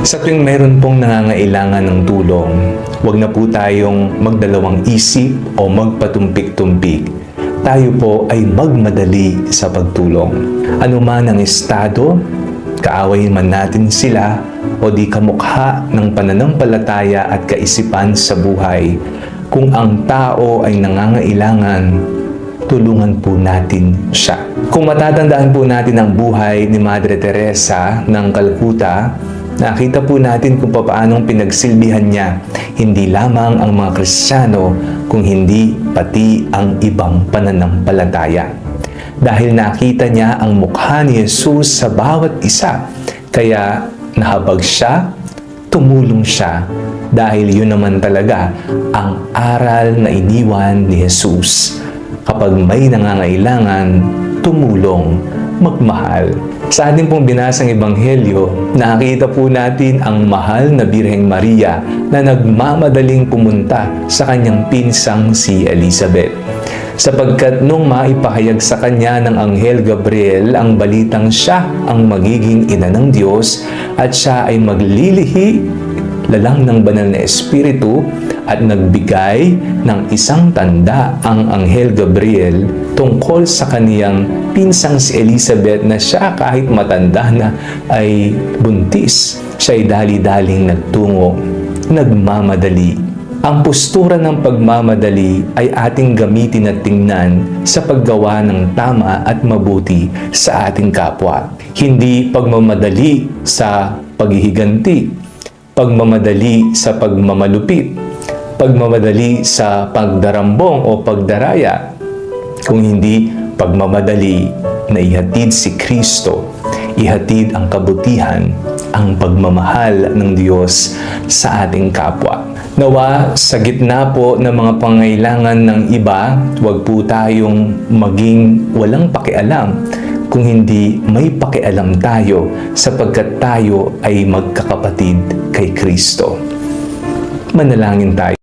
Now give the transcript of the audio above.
Sa tuwing mayroon pong nangangailangan ng tulong, huwag na po tayong magdalawang isip o magpatumpik-tumpik. Tayo po ay magmadali sa pagtulong. Ano man ang estado, kaawayin man natin sila o di kamukha ng pananampalataya at kaisipan sa buhay, kung ang tao ay nangangailangan, tulungan po natin siya. Kung matatandaan po natin ang buhay ni Madre Teresa ng Calcutta, nakita po natin kung paanong pinagsilbihan niya. Hindi lamang ang mga Kristiyano, kung hindi pati ang ibang pananampalataya. Dahil nakita niya ang mukha ni Jesus sa bawat isa, kaya nahabag siya, tumulong siya, dahil yun naman talaga ang aral na iniwan ni Jesus. Kapag may nangangailangan, tumulong, magmahal. Sa ating pong binasang ebanghelyo, nakita po natin ang mahal na Birheng Maria na nagmamadaling pumunta sa kanyang pinsang si Elizabeth. Sapagkat nung maipahayag sa kanya ng Anghel Gabriel ang balitang siya ang magiging ina ng Diyos at siya ay maglilihi lalang ng banal na espiritu at nagbigay ng isang tanda ang Anghel Gabriel tungkol sa kaniyang pinsang si Elizabeth na siya kahit matanda na ay buntis. Siya ay dali-daling nagtungo, nagmamadali. Ang postura ng pagmamadali ay ating gamitin at tingnan sa paggawa ng tama at mabuti sa ating kapwa. Hindi pagmamadali sa paghihiganti, pagmamadali sa pagmamalupit, pagmamadali sa pagdarambong o pagdaraya, kung hindi pagmamadali na ihatid si Kristo, ihatid ang kabutihan, ang pagmamahal ng Diyos sa ating kapwa. Nawa, sa gitna po ng mga pangailangan ng iba, huwag po tayong maging walang pakialam kung hindi may pakialam tayo sapagkat tayo ay magkakapatid kay Kristo. Manalangin tayo.